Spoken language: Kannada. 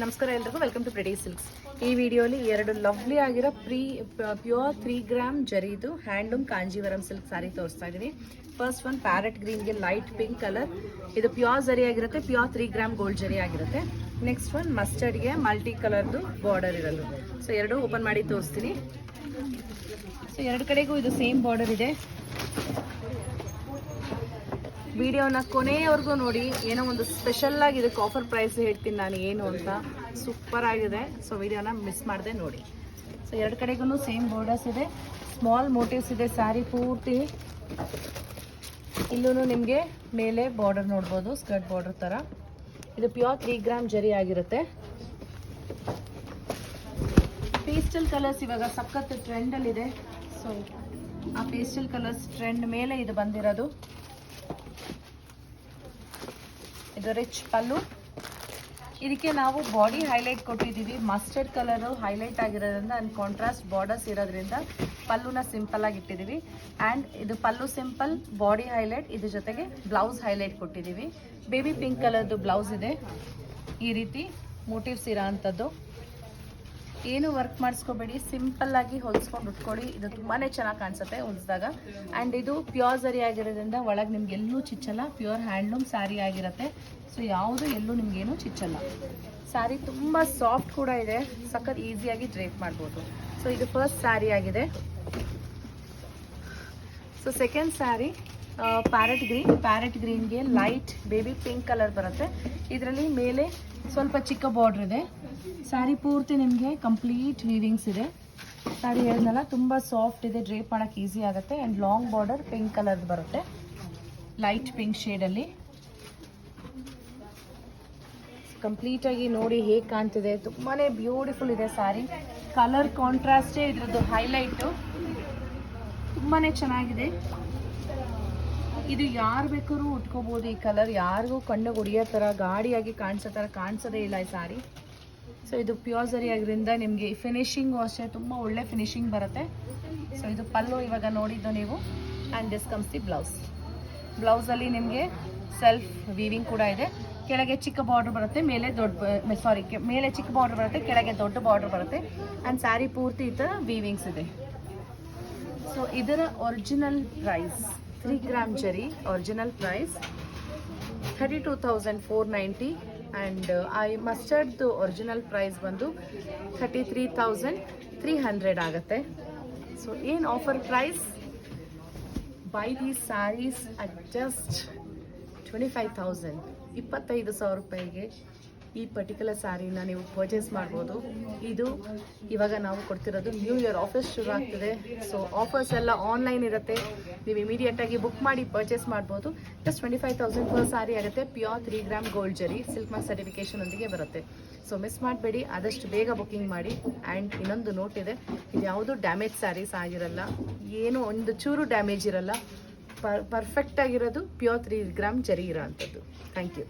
ನಮಸ್ಕಾರ ಎಲ್ರಿಗೂ ವೆಲ್ಕಮ್ ಟು ಪ್ರೆಡಿ ಸಿಲ್ಕ್ಸ್ ಈ ವಿಡಿಯೋಲಿ ಎರಡು ಲವ್ಲಿ ಆಗಿರೋ ಪ್ರೀ ಪ್ಯೂರ್ ತ್ರೀ ಗ್ರಾಮ್ ಜರಿದು ಹ್ಯಾಂಡ್ಲೂಮ್ ಕಾಂಜೀವರಂ ಸಿಲ್ಕ್ ಸಾರಿ ತೋರಿಸ್ತಾ ಇದೀನಿ. ಫಸ್ಟ್ ಒಂದು ಪ್ಯಾರೆಟ್ ಗ್ರೀನ್ಗೆ ಲೈಟ್ ಪಿಂಕ್ ಕಲರ್ ಇದು ಪ್ಯೂರ್ ಜರಿ ಆಗಿರುತ್ತೆ pure three gram gold zari ಆಗಿರುತ್ತೆ. ನೆಕ್ಸ್ಟ್ ಒನ್ ಮಸ್ಟರ್ಡ್ಗೆ ಮಲ್ಟಿ ಕಲರ್ದು ಬಾರ್ಡರ್ ಇರೋದು ಸೊ ಎರಡು ಓಪನ್ ಮಾಡಿ ತೋರಿಸ್ತೀನಿ. ಸೊ ಎರಡು ಕಡೆಗೂ ಇದು ಸೇಮ್ ಬಾರ್ಡರ್ ಇದೆ. ವಿಡಿಯೋನ ಕೊನೆಯವರೆಗೂ ನೋಡಿ. ಏನೋ ಒಂದು ಸ್ಪೆಷಲ್ ಆಗಿ ಇದಕ್ಕೆ ಆಫರ್ ಪ್ರೈಸ್ ಹೇಳ್ತೀನಿ ನಾನು ಏನು ಅಂತ. ಸೂಪರ್ ಆಗಿದೆ. ಸೊ ವಿಡಿಯೋನ ಮಿಸ್ ಮಾಡದೆ ನೋಡಿ. ಸೊ ಎರಡು ಕಡೆಗೂ ಸೇಮ್ ಬಾರ್ಡರ್ಸ್ ಇದೆ. ಸ್ಮಾಲ್ ಮೋಟಿವ್ಸ್ ಇದೆ. ಸ್ಯಾರಿ ಪೂರ್ತಿ. ಇಲ್ಲೂ ನಿಮಗೆ ಮೇಲೆ ಬಾರ್ಡರ್ ನೋಡ್ಬೋದು. ಸ್ಕರ್ಟ್ ಬಾರ್ಡರ್ ಥರ ಇದು ಪ್ಯೂರ್ ತ್ರೀ ಗ್ರಾಮ್ ಜರಿ ಆಗಿರುತ್ತೆ. ಪೇಸ್ಟಲ್ ಕಲರ್ಸ್ ಇವಾಗ ಸಖತ್ ಟ್ರೆಂಡಲ್ಲಿದೆ ಸೊ ಆ ಪೇಸ್ಟಲ್ ಕಲರ್ಸ್ ಟ್ರೆಂಡ್ ಮೇಲೆ ಇದು ಬಂದಿರೋದು. ಇದು ರಿಚ್ ಪಲ್ಲು ಇದಕ್ಕೆ ನಾವು ಬಾಡಿ ಹೈಲೈಟ್ ಕೊಟ್ಟಿದ್ದೀವಿ. ಮಸ್ಟರ್ಡ್ ಕಲರು ಹೈಲೈಟ್ ಆಗಿರೋದ್ರಿಂದ ಆ್ಯಂಡ್ ಕಾಂಟ್ರಾಸ್ಟ್ ಬಾರ್ಡರ್ಸ್ ಇರೋದ್ರಿಂದ ಪಲ್ಲುನ ಸಿಂಪಲ್ ಆಗಿ ಇಟ್ಟಿದ್ದೀವಿ. ಆ್ಯಂಡ್ ಇದು ಪಲ್ಲು ಸಿಂಪಲ್ ಬಾಡಿ ಹೈಲೈಟ್ ಇದ್ರ ಜೊತೆಗೆ ಬ್ಲೌಸ್ ಹೈಲೈಟ್ ಕೊಟ್ಟಿದ್ದೀವಿ. ಬೇಬಿ ಪಿಂಕ್ ಕಲರ್ದು ಬ್ಲೌಸ್ ಇದೆ. ಈ ರೀತಿ ಮೋಟಿವ್ಸ್ ಇರೋ ಅಂಥದ್ದು. ಏನು ವರ್ಕ್ ಮಾಡಿಸ್ಕೋಬೇಡಿ ಆಗಿ ಹೊಲಿಸ್ಕೊಂಡು ಉಟ್ಕೊಳ್ಳಿ ಇದು ತುಂಬಾ ಚೆನ್ನಾಗಿ ಕಾಣಿಸುತ್ತೆ ಹೊಲಿಸಿದಾಗ. ಆ್ಯಂಡ್ ಇದು ಪ್ಯೂರ್ ಸರಿ ಆಗಿರೋದ್ರಿಂದ ಒಳಗೆ ನಿಮ್ಗೆ ಎಲ್ಲೂ ಚಿಚ್ಚಲ್ಲ. ಪ್ಯೂರ್ ಹ್ಯಾಂಡ್ಲೂಮ್ ಸ್ಯಾರಿ ಆಗಿರುತ್ತೆ. ಸೊ ಯಾವುದು ಎಲ್ಲೂ ನಿಮ್ಗೇನು ಚಿಚ್ಚಲ್ಲ. ಸ್ಯಾರಿ ತುಂಬ ಸಾಫ್ಟ್ ಕೂಡ ಇದೆ. ಸಖತ್ ಈಸಿಯಾಗಿ ಡ್ರೇಪ್ ಮಾಡ್ಬೋದು. ಸೊ ಇದು ಫಸ್ಟ್ ಸ್ಯಾರಿ ಆಗಿದೆ. So second sari parrot green parrot ಗ್ರೀನ್ಗೆ light baby pink colour ಬರುತ್ತೆ. ಇದರಲ್ಲಿ ಮೇಲೆ ಸ್ವಲ್ಪ ಚಿಕ್ಕ ಬಾರ್ಡ್ರ್ ಇದೆ. ಸ್ಯಾರಿ ಪೂರ್ತಿ ನಿಮಗೆ ಕಂಪ್ಲೀಟ್ ವೀವಿಂಗ್ಸ್ ಇದೆ. ಸ್ಯಾರಿ ಹೇಳಿದ್ನಲ್ಲ, ತುಂಬ ಸಾಫ್ಟ್ ಇದೆ ಡ್ರೇಪ್ ಮಾಡೋಕ್ಕೆ ಈಸಿ ಆಗುತ್ತೆ. ಆ್ಯಂಡ್ ಲಾಂಗ್ ಬಾರ್ಡರ್ ಪಿಂಕ್ ಕಲರ್ದು ಬರುತ್ತೆ. ಲೈಟ್ ಪಿಂಕ್ ಶೇಡಲ್ಲಿ ಕಂಪ್ಲೀಟಾಗಿ ನೋಡಿ ಹೇಗೆ ಕಾಣ್ತಿದೆ. ತುಂಬಾ ಬ್ಯೂಟಿಫುಲ್ ಇದೆ ಸ್ಯಾರಿ ಕಲರ್ ಕಾಂಟ್ರಾಸ್ಟೇ ಇದರದ್ದು ಹೈಲೈಟು ತುಂಬಾ ಚೆನ್ನಾಗಿದೆ. ಇದು ಯಾರು ಬೇಕಾದ್ರೂ ಉಟ್ಕೋಬೋದು. ಈ ಕಲರ್ ಯಾರಿಗೂ ಕಣ್ಣಿಗೆ ಹೊಡಿಯೋ ಥರ ಗಾಡಿಯಾಗಿ ಕಾಣಿಸೋ ಥರ ಕಾಣಿಸೋದೇ ಇಲ್ಲ ಈ ಸಾರಿ ಸೊ ಇದು ಪ್ಯೂರ್ ಸರಿ ಆಗಿರಿಂದ ನಿಮಗೆ ಫಿನಿಶಿಂಗು ಅಷ್ಟೇ ತುಂಬ ಒಳ್ಳೆ ಫಿನಿಶಿಂಗ್ ಬರುತ್ತೆ. ಸೊ ಇದು ಪಲ್ಲು ಇವಾಗ ನೋಡಿದ್ದು ನೀವು. And this comes the blouse ಬ್ಲೌಸಲ್ಲಿ ನಿಮಗೆ ಸೆಲ್ಫ್ ವೀವಿಂಗ್ ಕೂಡ ಇದೆ. ಕೆಳಗೆ ಚಿಕ್ಕ ಬಾರ್ಡ್ರ್ ಬರುತ್ತೆ, ಮೇಲೆ ದೊಡ್ಡ ಸಾರಿ ಮೇಲೆ ಚಿಕ್ಕ ಬಾರ್ಡ್ರ್ ಬರುತ್ತೆ, ಕೆಳಗೆ ದೊಡ್ಡ ಬಾರ್ಡ್ರ್ ಬರುತ್ತೆ. ಆ್ಯಂಡ್ ಸ್ಯಾರಿ ಪೂರ್ತಿ ಈ ಥರ ವೀವಿಂಗ್ಸ್ ಇದೆ. ಸೊ ಇದರ original price three gram zari original price thirty two thousand four ninety and I ಮಸ್ಟರ್ಡ್ದು original price ಬಂದು thirty three thousand three hundred ಆಗುತ್ತೆ. ಸೊ ಏನು offer price by the saris at just twenty five thousand ಇಪ್ಪತ್ತೈದು ಸಾವಿರ ರೂಪಾಯಿಗೆ. ಈ ಪರ್ಟಿಕ್ಯುಲರ್ ಸ್ಯಾರಿನ ನೀವು ಪರ್ಚೇಸ್ ಮಾಡ್ಬೋದು. ಇದು ಇವಾಗ ನಾವು ಕೊಡ್ತಿರೋದು ನ್ಯೂ ಇಯರ್ ಆಫರ್ಸ್ ಶುರು ಆಗ್ತಿದೆ. ಸೊ ಆಫರ್ಸ್ ಎಲ್ಲ ಆನ್ಲೈನ್ ಇರುತ್ತೆ. ನೀವು ಇಮಿಡಿಯೇಟಾಗಿ ಬುಕ್ ಮಾಡಿ ಪರ್ಚೇಸ್ ಮಾಡ್ಬೋದು. Just twenty five thousand four sari ಆಗುತ್ತೆ. Pure three gram gold zari silk mark certification ಒಂದಿಗೆ ಬರುತ್ತೆ. ಸೊ ಮಿಸ್ ಮಾಡಬೇಡಿ. ಆದಷ್ಟು ಬೇಗ ಬುಕ್ಕಿಂಗ್ ಮಾಡಿ. ಆ್ಯಂಡ್ ಇನ್ನೊಂದು ನೋಟ್ ಇದೆ. ಇದು ಯಾವುದು ಡ್ಯಾಮೇಜ್ ಸ್ಯಾರೀಸ್ ಆಗಿರಲ್ಲ, ಏನು ಒಂದು ಚೂರು ಡ್ಯಾಮೇಜ್ ಇರಲ್ಲ ಪರ್ ಪರ್ಫೆಕ್ಟ್ ಆಗಿರೋದು ಪ್ಯೂರ್ ತ್ರೀ ಗ್ರಾಮ್ ಜರಿ ಇರೋ ಅಂಥದ್ದು ಥ್ಯಾಂಕ್ ಯು